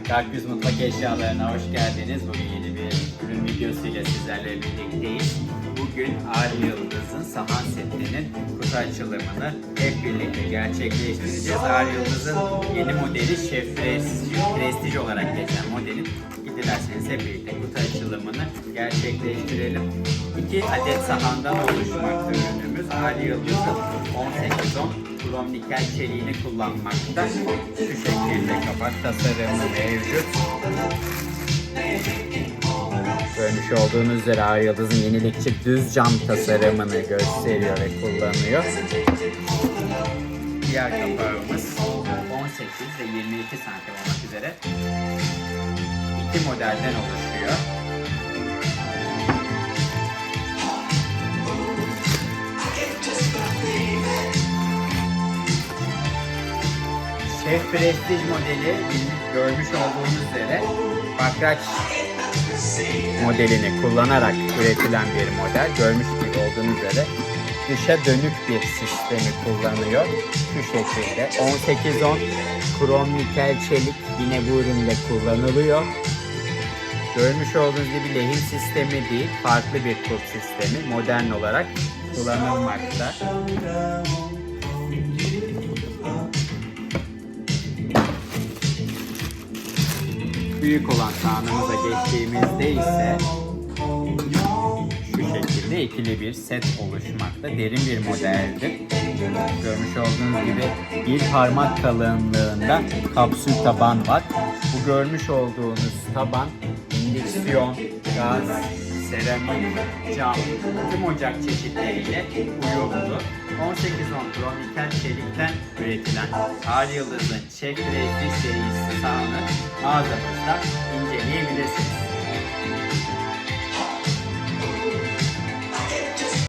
Akarküz Mutfak Eşyalarına hoş geldiniz. Bugün yeni bir ürün videosuyla sizlerle birlikteyiz. Bugün Ağrı Yıldız'ın sahan setinin kutu açılımını hep birlikte gerçekleştireceğiz. Ağrı Yıldız'ın yeni modeli Chef Prestige olarak geçen modelin dilerseniz hep birlikte kutu açılımını gerçekleştirelim. İki adet sahandan oluşmakta ürünümüz. Ali Yıldız'ın 1810 krom nikel çeliğini kullanmakta. Şu şekilde kapak tasarımı mevcut. Görmüş olduğunuz üzere Ağrı Yıldız'ın yenilikçi düz cam tasarımını gösteriyor ve kullanıyor. Diğer kapağımız 18 ve 22 santim olmak üzere iki modelden oluşuyor. Chef Prestige modeli görmüş olduğunuz üzere bakraç modelini kullanarak üretilen bir model. Görmüş gibi olduğunuz üzere dışa dönük bir sistemi kullanıyor. Şu şekilde 1810 krom nikel çelik yine bu üründe kullanılıyor. Görmüş olduğunuz gibi lehim sistemi değil, farklı bir kulp sistemi modern olarak kullanılmakta. Büyük olan sahanımıza geçtiğimizde ise şu şekilde ikili bir set oluşmakta. Derin bir modeldir. Görmüş olduğunuz gibi bir parmak kalınlığında kapsül taban var. Bu görmüş olduğunuz taban indüksiyon, gaz, seramik, cam, tüm ocak çeşitleriyle uyumlu. 1810 krom nikel çelikten üretilen Ağrı Yıldız'ın Çek Renkli serisi sahanı mağazamızda inceleyebilirsiniz.